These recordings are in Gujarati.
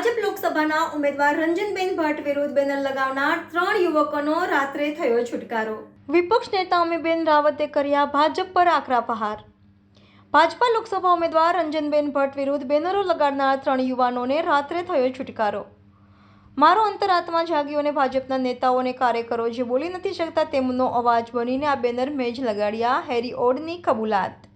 ભાજપ લોકસભાના ઉમેદવાર રંજનબેન ભટ્ટ વિરુદ્ધ બેનર લગાવનાર ત્રણ યુવકોનો રાત્રે થયો છુટકારો. વિપક્ષ નેતા અમીબેન રાવતે કર્યા ભાજપ પર આકરા પ્રહાર ભાજપા લોકસભા ઉમેદવાર રંજનબેન ભટ્ટ વિરુદ્ધ બેનરો લગાડનાર ત્રણ યુવાનોને રાત્રે થયો છુટકારો. મારો અંતરાત્મા જાગ્યો અને ભાજપના નેતાઓ અને કાર્યકરો જે બોલી નથી શકતા તેમનો અવાજ બનીને આ બેનર મેજ લગાડ્યા, હેરી ઓડની કબૂલાત.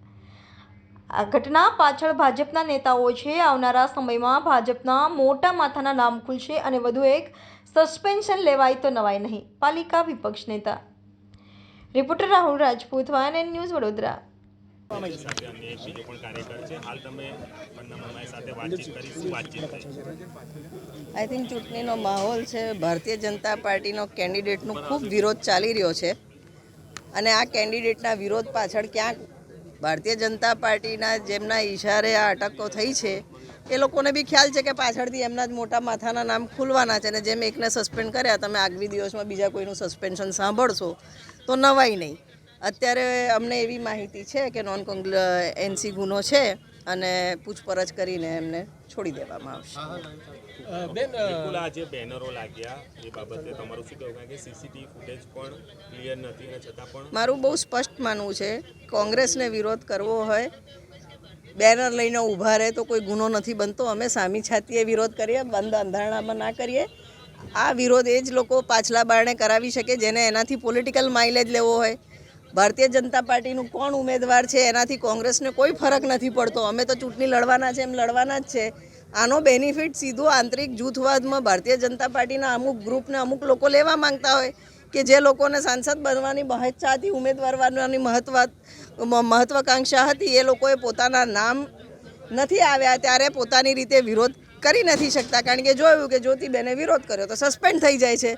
આ ઘટના પાછળ ભાજપના નેતાઓ છે. આવનારા સમયમાં ભાજપના મોટા માથાના નામ ખુલશે અને વધુ એક સસ્પેન્શન લેવાય તો નવાય નહીં. પાલિકા વિપક્ષ નેતા. રિપોર્ટર રાહુલ રાજપૂત વાયન ન્યૂઝ વડોદરા. આઈ થિંક ચૂંટણીનો માહોલ છે. ભારતીય જનતા પાર્ટીનો કેન્ડિડેટનો ખૂબ વિરોધ ચાલી રહ્યો છે. અને આ કેન્ડિડેટના વિરોધ પાછળ ક્યાંક ભારતીય જનતા પાર્ટીના જેમના ઈશારે આ અટકો થઈ છે, એ લોકોને બી ખ્યાલ છે કે પાછળથી એમના જ મોટા માથાના નામ ખુલવાના છે અને જેમ એકને સસ્પેન્ડ કર્યા, તમે આગવી દિવસમાં બીજા કોઈનું સસ્પેન્શન સાંભળશો, તો નવાય નહીં. અત્યારે અમને એવી માહિતી છે કે નોન કોંગ્લ એનસી ગુનો છે અને પૂછપરછ કરીને એમને છોડી દેવામાં આવશે. બિલકુલ આ જે બેનરો લાગ્યા એ બાબતે તમારું શું કહેવું? કે સીસીટીવી ફૂટેજ પણ ક્લિયર નથી અને છતાં પણ મારું બહુ સ્પષ્ટ માનવું છે કોંગ્રેસને વિરોધ કરવો હોય બેનર લઈને ઊભા રહે તો કોઈ ગુનો નથી બનતો. અમે સામી છાતીએ વિરોધ કરીએ બંધ અંધારણામાં ના કરીએ. આ વિરોધ એ જ લોકો પાછલા બારણે કરાવી શકે જેને એનાથી પોલિટિકલ માઇલેજ લેવો હોય. ભારતીય જનતા પાર્ટીનું કોણ ઉમેદવાર છે એનાથી કોંગ્રેસને કોઈ ફરક નથી પડતો. અમે તો ચૂંટણી લડવાના છે એમ લડવાના જ છે. આનો બેનિફિટ સીધું આંતરિક જૂથવાદમાં ભારતીય જનતા પાર્ટીના અમુક ગ્રુપને અમુક લોકો લેવા માંગતા હોય કે જે લોકોને સાંસદ બનવાની બહેચ્છા હતી ઉમેદવાર બનવાની મહત્વ મહત્વાકાંક્ષા હતી, એ લોકોએ પોતાના નામ નથી આવ્યા ત્યારે પોતાની રીતે વિરોધ કરી નથી શકતા. કારણ કે જોયું કે જ્યોતિબેને વિરોધ કર્યો તો સસ્પેન્ડ થઈ જાય છે.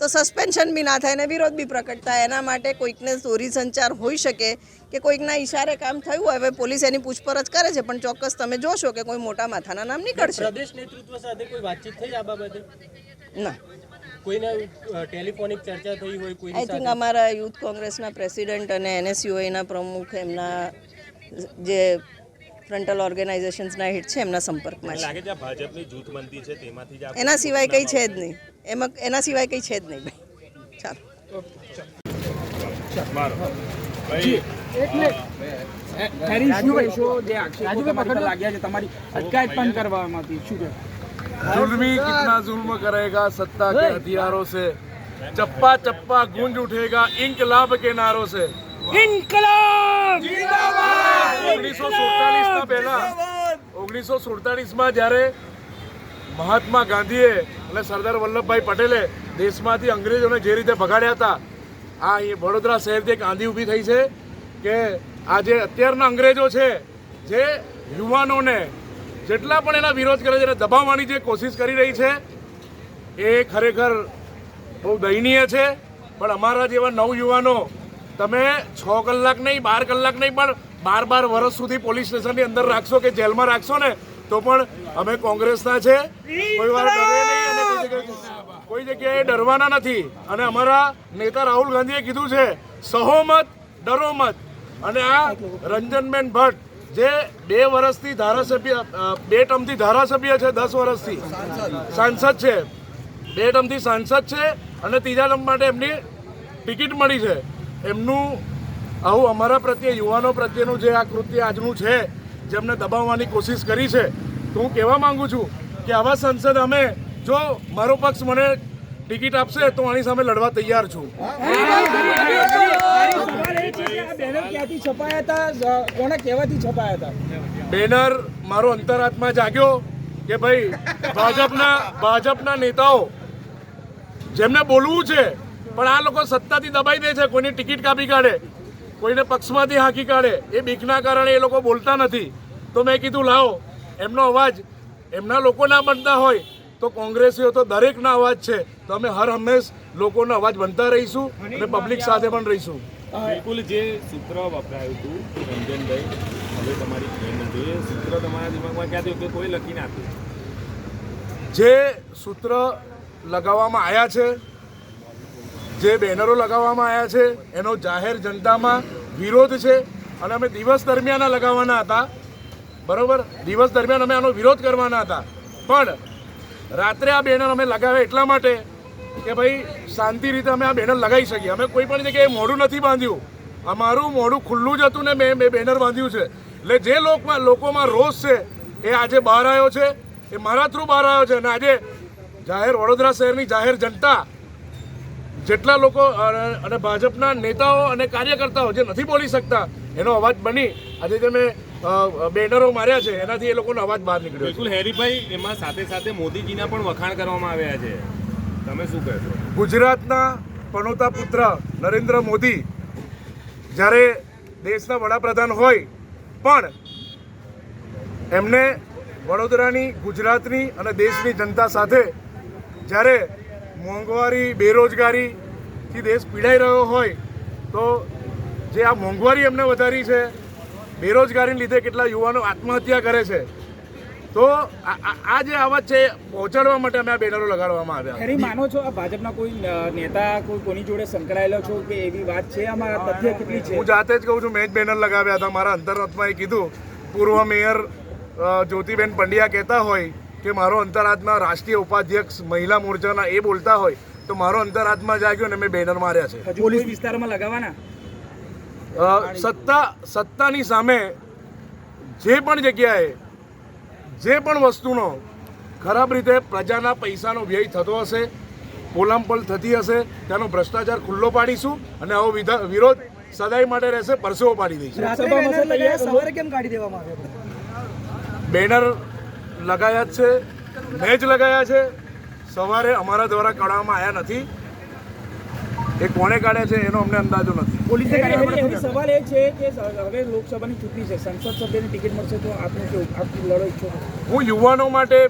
તો સસ્પેન્શન બી ના થાય ને વિરોધ બી પ્રકટ થાય. એના માટે કોઈકને ચોરી સંચાર હોઈ શકે કે કોઈકના ઈશારે કામ થયું હોય હવે પોલીસ એની પૂછપરછ કરે છે પણ ચોક્કસ તમે જોશો કે કોઈ મોટા માથાના નામ નીકળશે. પ્રદેશ નેતૃત્વ સાથે કોઈ વાતચીત થઈ આ બાબતે? ના. કોઈને ટેલિફોનિક ચર્ચા થઈ હોય કોઈની આઈ થિંક અમારા યુથ કોંગ્રેસના પ્રેસિડેન્ટ અને એનએસયુઆઈના પ્રમુખ એમના જે ફ્રન્ટલ ઓર્ગેનાઇઝેશન્સના હેડ છે એમના સંપર્કમાં છે લાગે છે આ ભાજપની જૂથબંધી છે તેમાંથી જ આ એના સિવાય કંઈ છે જ નહીં એમાં એના સિવાય કંઈ છે જ નહીં ભાઈ ચાલો મારો ભાઈ રાજુભાઈ શું જે આક્ષેપો તમારી પર લાગ્યા છે તમારી અટકાયત પણ કરવામાં હતી શું કહેવાય जुल्मी कितना जुल्म करेगा सत्ता के हथियारों से चप्पा चप्पा गूंज उठेगा इनकलाब के नारों से ઓગણીસો સુડતાલીસ પહેલાં ઓગણીસો સુડતાલીસમાં જ્યારે મહાત્મા ગાંધીએ અને સરદાર વલ્લભભાઈ પટેલે દેશમાંથી અંગ્રેજોને જે રીતે ભગાડ્યા હતા, આ એ વડોદરા શહેરથી એક આંધી ઊભી થઈ છે કે આ જે અત્યારના અંગ્રેજો છે, જે યુવાનોને જેટલા પણ એના વિરોધ કરે છે, એને દબાવવાની જે કોશિશ કરી રહી છે, એ ખરેખર બહુ દયનીય છે. પણ અમારા જેવા નવયુવાનો તમે છ કલાક નહીં, બાર કલાક નહીં, પણ બાર બાર વર્ષ સુધી પોલીસ સ્ટેશનની અંદર રાખશો કે જેલમાં રાખશો ને, તો પણ અમે કોંગ્રેસના છે. કોઈ વાર ડરે નહીં કોઈ જગ્યાએ- ડરવાના નથી. અને અમારા નેતા રાહુલ ગાંધીએ કીધું છે સહોમત ડરો મત. અને આ રંજનબેન ભટ્ટ, જે બે વર્ષથી ધારાસભ્ય બે ટર્મથી ધારાસભ્ય છે, દસ વર્ષથી સાંસદ છે. બે ટર્મથી સાંસદ છે અને ત્રીજા ટર્મ માટે એમની ટિકિટ મળી છે. એમનું, આવું અમારા પ્રત્યે, યુવાનો પ્રત્યેનું જે આ કૃત્ય આજનું છે જેમને દબાવવાની કોશિશ કરી છે, તો હું કહેવા માગું છું કે આવા સંસદ અમે, જો મારો પક્ષ મને ટિકિટ આપશે, તો આની સામે લડવા તૈયાર છું. બેનર, મારો અંતરાત્મા જાગ્યો કે ભાઈ, ભાજપના ભાજપના નેતાઓ, જેમને બોલવું છે પણ આ લોકો સત્તાથી દબાઈ દે છે કોઈની ટિકિટ કાપી કાઢે કોઈને પક્ષમાંથી હાંકી કાઢે એ બીકના કારણે એ લોકો બોલતા નથી. તો મેં કીધું લાવો એમનો અવાજ એમના લોકો ના બનતા હોય તો કોંગ્રેસીઓ તો દરેકના અવાજ છે. તો અમે હર હંમેશ લોકોનો અવાજ બનતા રહીશું અને પબ્લિક સાથે પણ રહીશું. બિલકુલ જે સૂત્ર વપરાયું હતું રંજનભાઈ હવે તમારી એ સૂત્ર તમારા દિમાગમાં ક્યાંથી કે કોઈ લખીને આપ્યું જે સૂત્ર લગાવવામાં આવ્યા છે જે બેનરો લગાવવામાં આવ્યા છે, એનો જાહેર જનતામાં વિરોધ છે અને અમે દિવસ દરમિયાન લગાવવાના હતા. બરાબર? દિવસ દરમિયાન અમે આનો વિરોધ કરવાના હતા. પણ રાત્રે આ બેનર અમે લગાવ્યા એટલા માટે કે ભાઈ, શાંતિ રીતે અમે આ બેનર લગાવી શકીએ. અમે કોઈ પણ જગ્યાએ મોઢું નથી બાંધ્યું. અમારું મોઢું ખુલ્લું જ હતું ને મેં મેં બેનર બાંધ્યું છે. એટલે જે લોકમાં, લોકોમાં રોષ છે, એ આજે બહાર આવ્યો છે. એ મારા થ્રુ બહાર આવ્યો છે. અને આજે જાહેર વડોદરા શહેરની જાહેર જનતા જેટલા લોકો અને ભાજપના નેતાઓ અને કાર્યકર્તાઓ જે નથી બોલી શકતા એનો અવાજ બની. આજે જે મેં બેનરો માર્યા છે એનાથી એ લોકોનો અવાજ બહાર નીકળ્યો છે. બિલકુલ હેરીભાઈ એમાં સાથે સાથે મોદીજીના પણ વખાણ કરવામાં આવ્યા છે. તમે શું કહેશો? ગુજરાતના પનોતા પુત્ર નરેન્દ્ર મોદી જ્યારે દેશના વડાપ્રધાન હોય પણ એમને વડોદરાની ગુજરાતની અને દેશની જનતા સાથે જ્યારે મોંઘવારી બેરોજગારીથી દેશ પીડાઈ રહ્યો હોય તો જે આ મોંઘવારી એમને વધારી છે બેરોજગારીને લીધે કેટલા યુવાનો આત્મહત્યા કરે છે તો આ જે આવાજ છે એ પહોંચાડવા માટે અમે આ બેનરો લગાડવામાં આવ્યા. ખરી માનો છો આ ભાજપના કોઈ નેતા કોઈ કોની જોડે સંકળાયેલો છો કે એવી વાત છે? આમાં તથ્ય કેટલી છે? હું જાતે જ કહું છું મેં જ બેનર લગાવ્યા હતા. મારા અંતરરથમાં એ કીધું. પૂર્વ મેયર જ્યોતિબેન પંડ્યા કહેતા હોય કે મારો અંતરાત્મા રાષ્ટ્રીય ઉપાધ્યક્ષ મહિલા મોરચાના એ બોલતા હોય તો મારો અંતરાત્મા જાગ્યો ને મેં બેનર માર્યા છે. પોલીસ વિસ્તારમાં લગાવવાના સત્તા સત્તાની સામે જે પણ જગ્યાએ જે પણ વસ્તુનો ખરાબ રીતે પ્રજાના પૈસાનો વ્યય થતો હશે પોલામપલ થતી હશે તેનો ભ્રષ્ટાચાર ખુલ્લો પાડીશું અને આવો વિધા- વિરોધ સદાય માટે રહેશે પરસેવો પાડી દઈશું. બેનર લગાયા જ છે મેં જ લગાયા છે. સવારે અમારા દ્વારા કાઢવામાં આવ્યા નથી. એ કોણે કાઢ્યા છે એનો અમને અંદાજો નથી. પોલીસે સવાલ એ છે કે હવે લોકસભાની ચૂંટણી છે સંસદ સભ્યની ટિકિટ મળશે તો આપણે કેવું આપ લડો ઈચ્છો હું યુવાનો માટે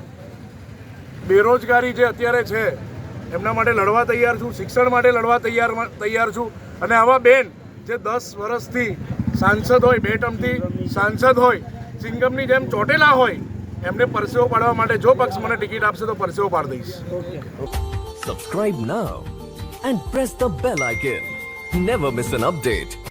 બેરોજગારી જે અત્યારે છે એમના માટે લડવા તૈયાર છું શિક્ષણ માટે લડવા તૈયાર તૈયાર છું. અને આવા બેન જે દસ વર્ષથી સાંસદ હોય બે ટર્મથી સાંસદ હોય સિંગમની જેમ ચોટેલા હોય એમને પરસેવો પાડવા માટે જો પક્ષ મને ટિકિટ આપશે તો પરસેવો પાડી દઈશ Subscribe now and press the bell icon. Never miss an update.